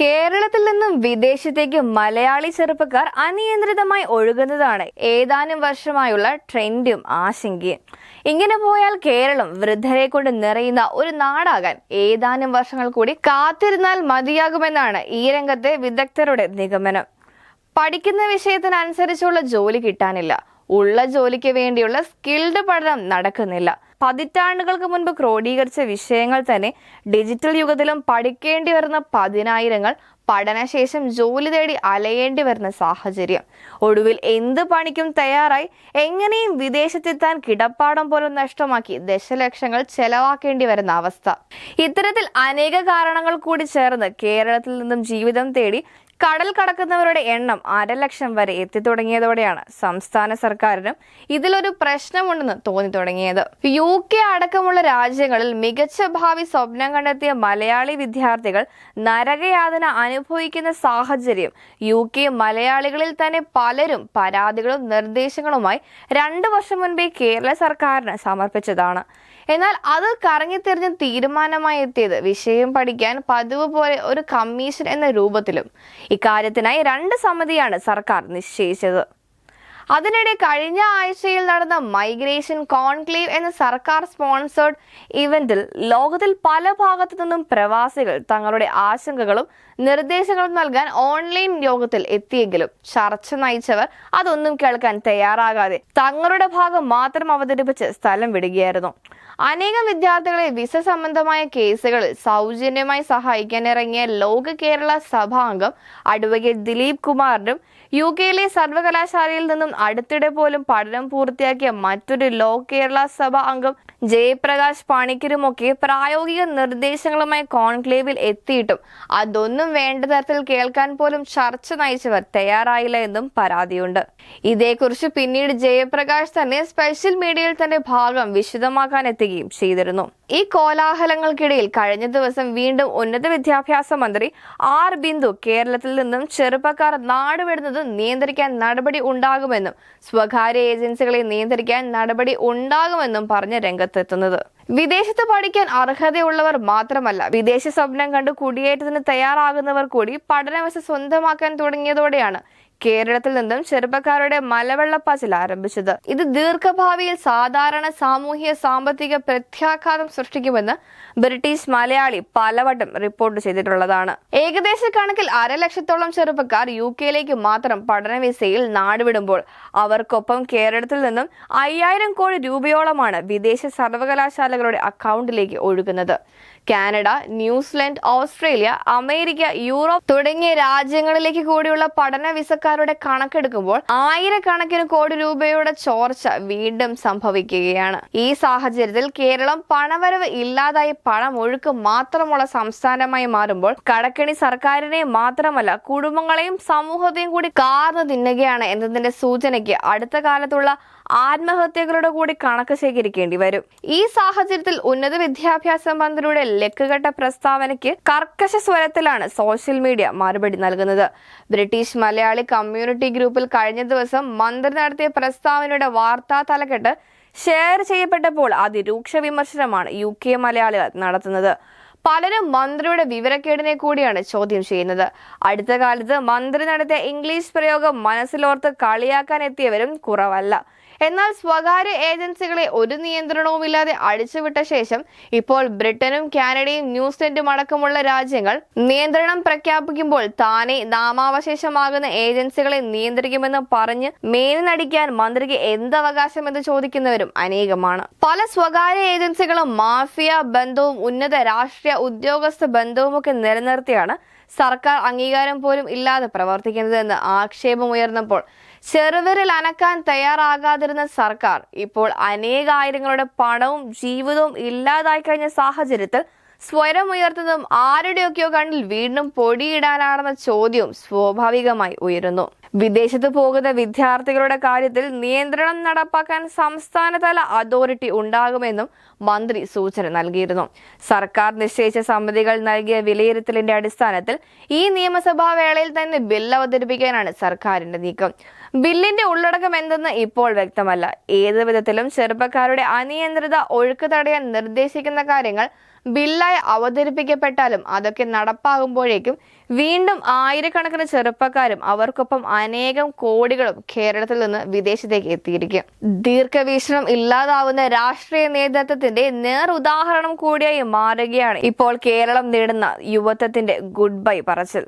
കേരളത്തിൽ നിന്നും വിദേശത്തേക്ക് മലയാളി ചെറുപ്പക്കാർ അനിയന്ത്രിതമായി ഒഴുകുന്നതാണ് ഏതാനും വർഷമായുള്ള ട്രെൻഡും ആശങ്കയും. ഇങ്ങനെ പോയാൽ കേരളം വൃദ്ധരെ കൊണ്ട് നിറയുന്ന ഒരു നാടാകാൻ ഏതാനും വർഷങ്ങൾ കൂടി കാത്തിരുന്നാൽ മതിയാകുമെന്നാണ് ഈ രംഗത്തെ വിദഗ്ധരുടെ നിഗമനം. പഠിക്കുന്ന വിഷയത്തിനനുസരിച്ചുള്ള ജോലി കിട്ടാനില്ല. ഉള്ള ജോലിക്ക് വേണ്ടിയുള്ള സ്കിൽഡ് പഠനം നടക്കുന്നില്ല. പതിറ്റാണ്ടുകൾക്ക് മുൻപ് ക്രോഡീകരിച്ച വിഷയങ്ങൾ തന്നെ ഡിജിറ്റൽ യുഗത്തിലും പഠിക്കേണ്ടി വരുന്ന പതിനായിരങ്ങൾ പഠനശേഷം ജോലി തേടി അലയേണ്ടി വരുന്ന സാഹചര്യം. ഒടുവിൽ എന്ത് പണിക്കും തയ്യാറായി എങ്ങനെയും വിദേശത്തെത്താൻ കിടപ്പാടം പോലും നഷ്ടമാക്കി ദശലക്ഷങ്ങൾ ചെലവാക്കേണ്ടി വരുന്ന അവസ്ഥ. ഇത്തരത്തിൽ അനേക കാരണങ്ങൾ കൂടി ചേർന്ന് കേരളത്തിൽ നിന്നും ജീവിതം തേടി കടൽ കടക്കുന്നവരുടെ എണ്ണം അരലക്ഷം വരെ എത്തിത്തുടങ്ങിയതോടെയാണ് സംസ്ഥാന സർക്കാരിനും ഇതിലൊരു പ്രശ്നമുണ്ടെന്ന് തോന്നി തുടങ്ങിയത് യു കെ അടക്കമുള്ള രാജ്യങ്ങളിൽ മികച്ച ഭാവി സ്വപ്നം കണ്ടെത്തിയ മലയാളി വിദ്യാർത്ഥികൾ നരകയാതന അനുഭവിക്കുന്ന സാഹചര്യം യു കെ മലയാളികളിൽ തന്നെ പലരും പരാതികളും നിർദ്ദേശങ്ങളുമായി രണ്ടു വർഷം മുൻപേ കേരള സർക്കാരിന് സമർപ്പിച്ചതാണ്. എന്നാൽ അത് കറങ്ങിത്തിരിഞ്ഞ് തീരുമാനമായി എത്തിയത് വിഷയം പഠിക്കാൻ പതിവ് പോലെ ഒരു കമ്മീഷൻ എന്ന രൂപത്തിലും ഇക്കാര്യത്തിനായി രണ്ട് സമിതിയാണ് സർക്കാർ നിശ്ചയിച്ചത്. അതിനിടെ കഴിഞ്ഞ ആഴ്ചയിൽ നടന്ന മൈഗ്രേഷൻ കോൺക്ലേവ് എന്ന സർക്കാർ സ്പോൺസേഡ് ഇവന്റിൽ ലോകത്തിൽ പല ഭാഗത്തു നിന്നും പ്രവാസികൾ തങ്ങളുടെ ആശങ്കകളും നിർദ്ദേശങ്ങളും നൽകാൻ ഓൺലൈൻ യോഗത്തിൽ എത്തിയെങ്കിലും ചർച്ച നയിച്ചവർ അതൊന്നും കേൾക്കാൻ തയ്യാറാകാതെ തങ്ങളുടെ ഭാഗം മാത്രം അവതരിപ്പിച്ച് സ്ഥലം വിടുകയായിരുന്നു. അനേകം വിദ്യാർത്ഥികളെ വിസ സംബന്ധമായ കേസുകളിൽ സൗജന്യമായി സഹായിക്കാൻ ഇറങ്ങിയ ലോക കേരള സഭാംഗം അഡ്വക്കേറ്റ് ദിലീപ് കുമാറിനും യു കെയിലെ സർവകലാശാലയിൽ നിന്നും അടുത്തിടെ പോലും പഠനം പൂർത്തിയാക്കിയ മറ്റൊരു ലോക കേരള സഭാ അംഗം ജയപ്രകാശ് പണിക്കരുമൊക്കെ പ്രായോഗിക നിർദ്ദേശങ്ങളുമായി കോൺക്ലേവിൽ എത്തിയിട്ടും അതൊന്നും വേണ്ട തരത്തിൽ കേൾക്കാൻ പോലും ചർച്ച നയിച്ചവർ തയ്യാറായില്ല എന്നും പരാതിയുണ്ട്. ഇതേക്കുറിച്ച് പിന്നീട് ജയപ്രകാശ് തന്നെ സ്പെഷ്യൽ മീഡിയയിൽ തന്നെ ഭാഗം വിശദമാക്കാൻ എത്തുകയും ചെയ്തിരുന്നു. ഈ കോലാഹലങ്ങൾക്കിടയിൽ കഴിഞ്ഞ ദിവസം വീണ്ടും ഉന്നത വിദ്യാഭ്യാസ മന്ത്രി ആർ ബിന്ദു കേരളത്തിൽ നിന്നും ചെറുപ്പക്കാർ നാടുവിടുന്നത് നിയന്ത്രിക്കാൻ നടപടി ഉണ്ടാകുമെന്നും സ്വകാര്യ ഏജൻസികളെ നിയന്ത്രിക്കാൻ നടപടി ഉണ്ടാകുമെന്നും പറഞ്ഞ് രംഗത്തെത്തുന്നത്. വിദേശത്ത് പഠിക്കാൻ അർഹതയുള്ളവർ മാത്രമല്ല വിദേശ സ്വപ്നം കണ്ട് കുടിയേറ്റത്തിന് തയ്യാറാകുന്നവർ കൂടി പഠനവശ സ്വന്തമാക്കാൻ തുടങ്ങിയതോടെയാണ് കേരളത്തിൽ നിന്നും ചെറുപ്പക്കാരുടെ മലവെള്ളപ്പാച്ചിൽ ആരംഭിച്ചത്. ഇത് ദീർഘഭാവിയിൽ സാധാരണ സാമൂഹ്യ സാമ്പത്തിക പ്രത്യാഘാതം സൃഷ്ടിക്കുമെന്ന് ബ്രിട്ടീഷ് മലയാളി പലവട്ടം റിപ്പോർട്ട് ചെയ്തിട്ടുള്ളതാണ്. ഏകദേശ കണക്കിൽ അരലക്ഷത്തോളം ചെറുപ്പക്കാർ യു കെയിലേക്ക് മാത്രം പഠന വിസയിൽ നാടുവിടുമ്പോൾ അവർക്കൊപ്പം കേരളത്തിൽ നിന്നും അയ്യായിരം കോടി രൂപയോളമാണ് വിദേശ സർവകലാശാലകളുടെ അക്കൗണ്ടിലേക്ക് ഒഴുകുന്നത്. Canada New Zealand Australia America Europe തുടങ്ങിയ രാജ്യങ്ങളിലേക്ക് കൂടിയുള്ള പഠന വിസക്കാരുടെ കണക്കെടുക്കുമ്പോൾ ആയിരക്കണക്കിന് കോടി രൂപയുടെ ചോർച്ച വീണ്ടും സംഭവിക്കുകയാണ്. ഈ സാഹചര്യത്തിൽ കേരളം പണവരവ് ഇല്ലാതായി പണം ഒഴുക്ക് മാത്രമുള്ള സംസ്ഥാനമായി മാറുമ്പോൾ കടക്കണി സർക്കാരിനെ മാത്രമല്ല കുടുംബങ്ങളെയും സമൂഹത്തെയും കൂടി കാർന്നു തിന്നുകയാണ് എന്നതിന്റെ സൂചനയ്ക്ക് അടുത്ത കാലത്തുള്ള ആത്മഹത്യകളുടെ കൂടി കണക്ക് ശേഖരിക്കേണ്ടി വരും. ഈ സാഹചര്യത്തിൽ ഉന്നത വിദ്യാഭ്യാസ മന്ത്രിയുടെ ലക്കുകെട്ട പ്രസ്താവനയ്ക്ക് കർക്കശ സ്വരത്തിലാണ് സോഷ്യൽ മീഡിയ മറുപടി നൽകുന്നത്. ബ്രിട്ടീഷ് മലയാളി കമ്മ്യൂണിറ്റി ഗ്രൂപ്പിൽ കഴിഞ്ഞ ദിവസം മന്ത്രി നടത്തിയ പ്രസ്താവനയുടെ വാർത്താ തലക്കെട്ട് ഷെയർ ചെയ്യപ്പെട്ടപ്പോൾ അതിരൂക്ഷ വിമർശനമാണ് യു കെ മലയാളികൾ നടത്തുന്നത്. പലരും മന്ത്രിയുടെ വിവരക്കേടിനെ കൂടിയാണ് ചോദ്യം ചെയ്യുന്നത്. അടുത്ത കാലത്ത് മന്ത്രി നടത്തിയ ഇംഗ്ലീഷ് പ്രയോഗം മനസ്സിലോർത്ത് കളിയാക്കാൻ എത്തിയവരും കുറവല്ല. എന്നാൽ സ്വകാര്യ ഏജൻസികളെ ഒരു നിയന്ത്രണവുമില്ലാതെ അടിച്ചുവിട്ട ശേഷം ഇപ്പോൾ ബ്രിട്ടനും കാനഡയും ന്യൂസിലൻഡും അടക്കമുള്ള രാജ്യങ്ങൾ നിയന്ത്രണം പ്രഖ്യാപിക്കുമ്പോൾ താനെ നാമാവശേഷമാകുന്ന ഏജൻസികളെ നിയന്ത്രിക്കുമെന്ന് പറഞ്ഞ് മേലിനടിക്കാൻ മന്ത്രിക്ക് എന്ത് അവകാശമെന്ന് ചോദിക്കുന്നവരും അനേകമാണ്. പല സ്വകാര്യ ഏജൻസികളും മാഫിയ ബന്ധവും ഉന്നത രാഷ്ട്രീയ ഉദ്യോഗസ്ഥ ബന്ധവുമൊക്കെ നിലനിർത്തിയാണ് സർക്കാർ അംഗീകാരം പോലും ഇല്ലാതെ പ്രവർത്തിക്കുന്നതെന്ന് ആക്ഷേപമുയർന്നപ്പോൾ ചെറുവിരൽ അനക്കാൻ തയ്യാറാകാതിരുന്ന സർക്കാർ ഇപ്പോൾ അനേകായിരങ്ങളുടെ പണവും ജീവിതവും ഇല്ലാതായി കഴിഞ്ഞ സാഹചര്യത്തിൽ സ്വരം ഉയർത്തുന്നതും ആരുടെയൊക്കെയോ കണ്ണിൽ വീണ്ടും പൊടിയിടാനാണെന്ന ചോദ്യവും സ്വാഭാവികമായി ഉയരുന്നു. വിദേശത്ത് പോകുന്ന വിദ്യാർത്ഥികളുടെ കാര്യത്തിൽ നിയന്ത്രണം നടപ്പാക്കാൻ സംസ്ഥാനതല അതോറിറ്റി ഉണ്ടാകുമെന്നും മന്ത്രി സൂചന നൽകിയിരുന്നു. സർക്കാർ നിശ്ചയിച്ച സമിതികൾ നൽകിയ വിലയിരുത്തലിന്റെ അടിസ്ഥാനത്തിൽ ഈ നിയമസഭാ വേളയിൽ തന്നെ ബിൽ അവതരിപ്പിക്കാനാണ് സർക്കാരിന്റെ നീക്കം. ബില്ലിന്റെ ഉള്ളടക്കം എന്തെന്ന് ഇപ്പോൾ വ്യക്തമല്ല. ഏത് വിധത്തിലും ചെറുപ്പക്കാരുടെ അനിയന്ത്രിത ഒഴുക്ക് തടയാൻ നിർദ്ദേശിക്കുന്ന കാര്യങ്ങൾ ബില്ലായി അവതരിപ്പിക്കപ്പെട്ടാലും അതൊക്കെ നടപ്പാകുമ്പോഴേക്കും വീണ്ടും ആയിരക്കണക്കിന് ചെറുപ്പക്കാരും അവർക്കൊപ്പം അനേകം കോടികളും കേരളത്തിൽ നിന്ന് വിദേശത്തേക്ക് എത്തിയിരിക്കും. ദീർഘവീക്ഷണം ഇല്ലാതാവുന്ന രാഷ്ട്രീയ നേതൃത്വത്തിന്റെ നേർ ഉദാഹരണം കൂടിയായി മാറുകയാണ് ഇപ്പോൾ കേരളം നേടുന്ന യുവത്വത്തിന്റെ ഗുഡ് ബൈ പറച്ചിൽ.